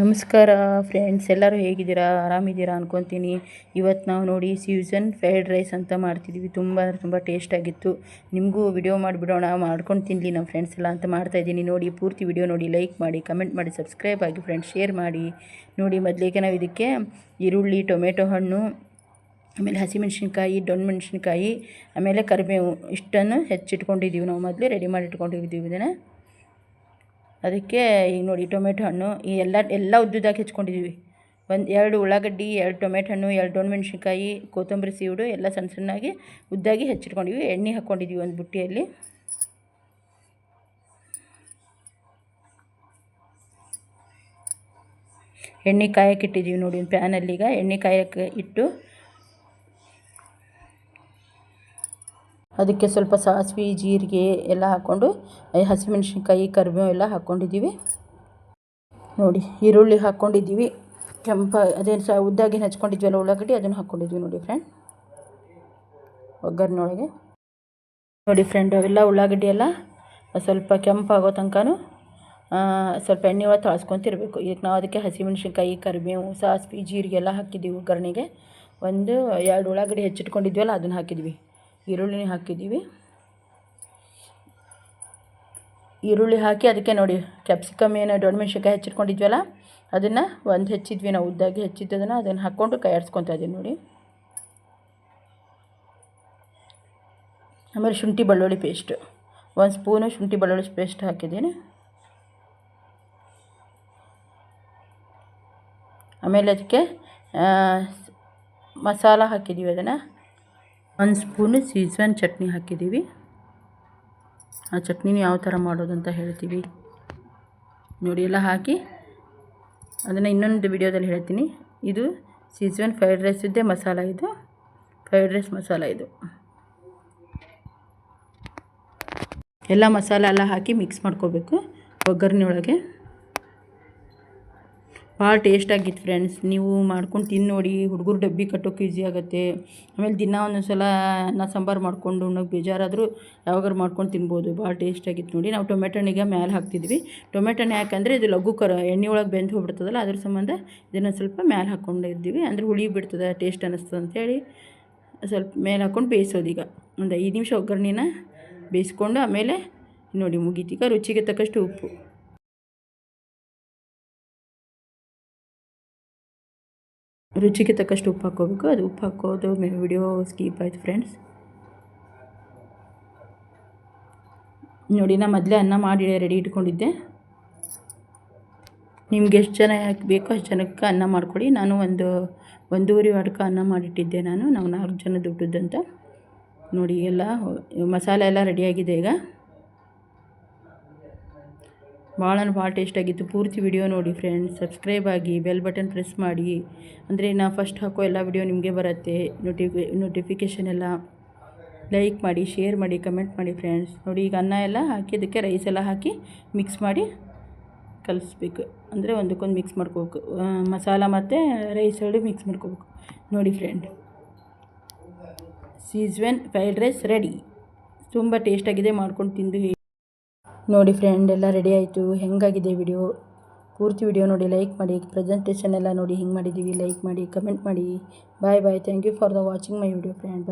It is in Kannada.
ನಮಸ್ಕಾರ ಫ್ರೆಂಡ್ಸ್ ಎಲ್ಲರೂ ಹೇಗಿದ್ದೀರಾ? ಆರಾಮಿದ್ದೀರಾ ಅಂದ್ಕೊತೀನಿ ಇವತ್ತು ನಾವು ನೋಡಿ ಸೀಸನ್ ಫ್ರೈಡ್ ರೈಸ್ ಅಂತ ಮಾಡ್ತಿದ್ವಿ. ತುಂಬ ಅಂದರೆ ತುಂಬ ಟೇಸ್ಟಾಗಿತ್ತು ನಿಮಗೂ ವಿಡಿಯೋ ಮಾಡಿಬಿಡೋಣ. ಮಾಡ್ಕೊಂಡು ತಿನ್ನಲಿ ನಮ್ಮ ಫ್ರೆಂಡ್ಸ್ ಎಲ್ಲ ಅಂತ ಮಾಡ್ತಾಯಿದ್ದೀನಿ ನೋಡಿ, ಪೂರ್ತಿ ವಿಡಿಯೋ ನೋಡಿ ಲೈಕ್ ಮಾಡಿ ಕಮೆಂಟ್ ಮಾಡಿ ಸಬ್ಸ್ಕ್ರೈಬ್ ಆಗಿ ಫ್ರೆಂಡ್ಸ್ ಶೇರ್ ಮಾಡಿ. ನೋಡಿ, ಮೊದಲಿಗೆ ನಾವು ಇದಕ್ಕೆ ಈರುಳ್ಳಿ, ಟೊಮೆಟೊ ಹಣ್ಣು, ಆಮೇಲೆ ಹಸಿಮೆಣ್ಸಿನ್ಕಾಯಿ ಮೆಣಸಿನ್ಕಾಯಿ ಆಮೇಲೆ ಕರಿಬೇವು ಇಷ್ಟನ್ನು ಹೆಚ್ಚಿಟ್ಕೊಂಡಿದ್ದೀವಿ ನಾವು ಮೊದಲೇ ರೆಡಿ ಮಾಡಿ ಇಟ್ಕೊಂಡಿದ್ದೀವಿ ಇದನ್ನು. ಅದಕ್ಕೆ ಈಗ ನೋಡಿ ಟೊಮೆಟೊ ಹಣ್ಣು, ಈ ಎಲ್ಲ ಎಲ್ಲ ಉದ್ದುದಾಗಿ ಹೆಚ್ಕೊಂಡಿದ್ದೀವಿ ಒಂದು ಎರಡು ಉಳ್ಳಾಗಡ್ಡಿ, ಎರಡು ಟೊಮೆಟೊ ಹಣ್ಣು, ಎರಡು ಮೆಣಸಿನ್ಕಾಯಿ, ಕೊತ್ತಂಬರಿ ಸೀಡು ಎಲ್ಲ ಸಣ್ಣ ಸಣ್ಣಾಗಿ ಉದ್ದಾಗಿ ಹೆಚ್ಚಿಟ್ಕೊಂಡಿವಿ ಎಣ್ಣೆ ಹಾಕ್ಕೊಂಡಿದ್ದೀವಿ ಒಂದು ಬುಟ್ಟಿಯಲ್ಲಿ. ಎಣ್ಣೆ ಕಾಯಕ್ಕೆ ಇಟ್ಟಿದ್ದೀವಿ ನೋಡಿ ಒಂದು ಪ್ಯಾನಲ್ಲಿ ಈಗ ಎಣ್ಣೆ ಕಾಯಕ್ಕೆ ಇಟ್ಟು ಅದಕ್ಕೆ ಸ್ವಲ್ಪ ಸಾಸಿವೆ, ಜೀರಿಗೆ ಎಲ್ಲ ಹಾಕ್ಕೊಂಡು ಹಸಿಮೆಣ್ಸಿನ್ಕಾಯಿ, ಕರಿಬೇವು ಎಲ್ಲ ಹಾಕ್ಕೊಂಡಿದ್ದೀವಿ. ನೋಡಿ, ಈರುಳ್ಳಿ ಹಾಕ್ಕೊಂಡಿದ್ದೀವಿ. ಕೆಂಪ, ಅದೇನು ಸಹ ಉದ್ದಾಗಿ ಹಚ್ಕೊಂಡಿದ್ವಲ್ಲ ಉಳ್ಳಾಗಡ್ಡಿ, ಅದನ್ನು ಹಾಕ್ಕೊಂಡಿದ್ವಿ ನೋಡಿ ಫ್ರೆಂಡ್ ಒಗ್ಗರಣೆಯೊಳಗೆ. ನೋಡಿ ಫ್ರೆಂಡ್ ಅವೆಲ್ಲ ಉಳ್ಳಾಗಡ್ಡಿ ಎಲ್ಲ ಸ್ವಲ್ಪ ಕೆಂಪಾಗೋ ತನಕನೂ ಸ್ವಲ್ಪ ಎಣ್ಣೆ ಒಳಗೆ ತೊಳ್ಸ್ಕೊತಿರ್ಬೇಕು. ಈಗ ನಾವು ಅದಕ್ಕೆ ಹಸಿಮೆಣ್ಸಿನ್ಕಾಯಿ, ಕರಿಬೇವು, ಸಾಸಿವೆ, ಜೀರಿಗೆ ಎಲ್ಲ ಹಾಕಿದ್ದೀವಿ ಒಗ್ಗರಣೆಗೆ. ಒಂದು ಎರಡು ಉಳ್ಳಾಗಡ್ಡಿ ಹೆಚ್ಚಿಟ್ಕೊಂಡಿದ್ವಲ್ಲ, ಅದನ್ನು ಹಾಕಿದ್ವಿ ಈರುಳ್ಳಿ ಹಾಕಿದ್ದೀವಿ. ಈರುಳ್ಳಿ ಹಾಕಿ ಅದಕ್ಕೆ ನೋಡಿ ಕ್ಯಾಪ್ಸಿಕಮ್ ಏನು ಮೆಣಸಿನ್ಕಾಯಿ ಹೆಚ್ಚಿಟ್ಕೊಂಡಿದ್ವಲ್ಲ, ಅದನ್ನು ಒಂದು ಹೆಚ್ಚಿದ್ವಿ, ನಾವು ಉದ್ದಾಗಿ ಹೆಚ್ಚಿದ್ದದನ್ನು ಅದನ್ನು ಹಾಕ್ಕೊಂಡು ಕೈ ಆಡಿಸ್ಕೊತಾ ಇದ್ದೀವಿ ನೋಡಿ. ಆಮೇಲೆ ಶುಂಠಿ ಬೆಳ್ಳುಳ್ಳಿ ಪೇಸ್ಟ್ ಒಂದು ಸ್ಪೂನು ಶುಂಠಿ ಬೆಳ್ಳುಳ್ಳಿ ಪೇಸ್ಟ್ ಹಾಕಿದ್ದೀನಿ. ಆಮೇಲೆ ಅದಕ್ಕೆ ಮಸಾಲ ಹಾಕಿದ್ದೀವಿ ಅದನ್ನು. ಒಂದು ಸ್ಪೂನು ಸೀಜ್ವಾನ್ ಚಟ್ನಿ ಹಾಕಿದ್ದೀವಿ. ಆ ಚಟ್ನಿನ ಯಾವ ಥರ ಮಾಡೋದು ಅಂತ ಹೇಳ್ತೀವಿ. ನೋಡಿ, ಎಲ್ಲ ಹಾಕಿ ಅದನ್ನು ಇನ್ನೊಂದು ವಿಡಿಯೋದಲ್ಲಿ ಹೇಳ್ತೀನಿ. ಇದು ಸೀಜ್ವಾನ್ ಫ್ರೈಡ್ ರೈಸಿದ್ದೇ ಮಸಾಲ ಇದು. ಫ್ರೈಡ್ ರೈಸ್ ಮಸಾಲ ಇದು. ಎಲ್ಲ ಮಸಾಲ ಎಲ್ಲ ಹಾಕಿ ಮಿಕ್ಸ್ ಮಾಡ್ಕೋಬೇಕು ಒಗ್ಗರಣೆ ಒಳಗೆ ಭಾಳ ಟೇಸ್ಟಾಗಿತ್ತು ಫ್ರೆಂಡ್ಸ್ ನೀವು ಮಾಡ್ಕೊಂಡು ತಿಂದು ನೋಡಿ, ಹುಡುಗರು ಡಬ್ಬಿ ಕಟ್ಟೋಕೆ ಈಸಿ ಆಗುತ್ತೆ. ಆಮೇಲೆ ದಿನ ಒಂದೊಂದು ಸಲ ಅನ್ನ, ಸಾಂಬಾರು ಮಾಡ್ಕೊಂಡು ಉಣ್ಣೋಕೆ ಬೇಜಾರಾದರೂ ಯಾವಾಗಾರು ಮಾಡ್ಕೊಂಡು ತಿನ್ಬೋದು. ಭಾಳ ಟೇಸ್ಟಾಗಿತ್ತು ನೋಡಿ. ನಾವು ಟೊಮೆಟೊ ಹಣ್ಣಿಗೆ ಮೇಲೆ ಹಾಕ್ತಿದ್ವಿ. ಟೊಮೆಟೊ ಯಾಕಂದರೆ ಇದು ಲಘು ಕರ ಎಣ್ಣೆ ಒಳಗೆ ಬೆಂದು ಹೋಗ್ಬಿಡ್ತದಲ್ಲ, ಅದ್ರ ಸಂಬಂಧ ಇದನ್ನು ಸ್ವಲ್ಪ ಮೇಲೆ ಹಾಕ್ಕೊಂಡಿದ್ದೀವಿ ಅಂದರೆ ಹುಳಿ ಬಿಡ್ತದೆ ಟೇಸ್ಟ್ ಅನ್ನಿಸ್ತದೆ ಅಂಥೇಳಿ ಸ್ವಲ್ಪ ಮೇಲೆ ಹಾಕ್ಕೊಂಡು ಬೇಯಿಸೋದು ಈಗ. ಒಂದು ಐದು ನಿಮಿಷ ಒಗ್ಗರಣೆನ ಬೇಯಿಸ್ಕೊಂಡು ಆಮೇಲೆ ನೋಡಿ ಮುಗೀತೀಗ ರುಚಿಗೆ ತಕ್ಕಷ್ಟು ಉಪ್ಪು. ರುಚಿಗೆ ತಕ್ಕಷ್ಟು ಉಪ್ಪು ಹಾಕ್ಕೋಬೇಕು. ಅದು ಉಪ್ಪು ಹಾಕೋದು ವಿಡಿಯೋ ಸ್ಕೀಪ್ ಆಯಿತು ಫ್ರೆಂಡ್ಸ್. ನೋಡಿ, ನಾ ಮೊದಲೇ ಅನ್ನ ಮಾಡಿ ರೆಡಿ ಇಟ್ಕೊಂಡಿದ್ದೆ. ನಿಮ್ಗೆ ಎಷ್ಟು ಜನ ಯಾಕೆ ಬೇಕೋ ಅಷ್ಟು ಜನಕ್ಕೆ ಅನ್ನ ಮಾಡಿಕೊಡಿ. ನಾನು ಒಂದು, ಒಂದೂವರೆ ಅಡ್ಕ ಅನ್ನ ಮಾಡಿಟ್ಟಿದ್ದೆ ನಾನು. ನಾವು ನಾಲ್ಕು ಜನ ದುಡ್ಡದಂತ ನೋಡಿ, ಎಲ್ಲ ಮಸಾಲೆ ಎಲ್ಲ ರೆಡಿಯಾಗಿದೆ ಈಗ. ಭಾಳ ಭಾಳ ಟೇಸ್ಟಾಗಿತ್ತು ಪೂರ್ತಿ ವಿಡಿಯೋ ನೋಡಿ ಫ್ರೆಂಡ್ಸ್ ಸಬ್ಸ್ಕ್ರೈಬ್ ಆಗಿ ಬೆಲ್ ಬಟನ್ ಪ್ರೆಸ್ ಮಾಡಿ. ಅಂದರೆ ನಾ ಫಸ್ಟ್ ಹಾಕೋ ಎಲ್ಲ ವಿಡಿಯೋ ನಿಮಗೆ ಬರುತ್ತೆ. ನೋಟಿಫಿ ನೋಟಿಫಿಕೇಷನ್ ಎಲ್ಲ ಲೈಕ್ ಮಾಡಿ ಶೇರ್ ಮಾಡಿ ಕಮೆಂಟ್ ಮಾಡಿ ಫ್ರೆಂಡ್ಸ್ ನೋಡಿ ಈಗ ಅನ್ನ ಎಲ್ಲ ಹಾಕಿ ಅದಕ್ಕೆ ರೈಸ್ ಎಲ್ಲ ಹಾಕಿ ಮಿಕ್ಸ್ ಮಾಡಿ ಕಲಿಸ್ಬೇಕು. ಅಂದರೆ ಒಂದಕ್ಕೊಂದು ಮಿಕ್ಸ್ ಮಾಡ್ಕೋಬೇಕು. ಮಸಾಲ ಮತ್ತು ರೈಸ್ ಎರಡು ಮಿಕ್ಸ್ ಮಾಡ್ಕೋಬೇಕು. ನೋಡಿ friend Szechuan fried rice ready ತುಂಬ ಟೇಸ್ಟಾಗಿದೆ ಮಾಡ್ಕೊಂಡು ತಿಂದು. ನೋಡಿ ಫ್ರೆಂಡ್ ಎಲ್ಲ ರೆಡಿ ಆಯಿತು. ಹೆಂಗಾಗಿದೆ ವಿಡಿಯೋ ಪೂರ್ತಿ ವಿಡಿಯೋ ನೋಡಿ ಲೈಕ್ ಮಾಡಿ ಪ್ರೆಸೆಂಟೇಷನ್ ಎಲ್ಲ ನೋಡಿ ಹಿಂಗೆ ಮಾಡಿದ್ದೀವಿ ಲೈಕ್ ಮಾಡಿ ಕಮೆಂಟ್ ಮಾಡಿ. Bye bye thank you for the watching my video friend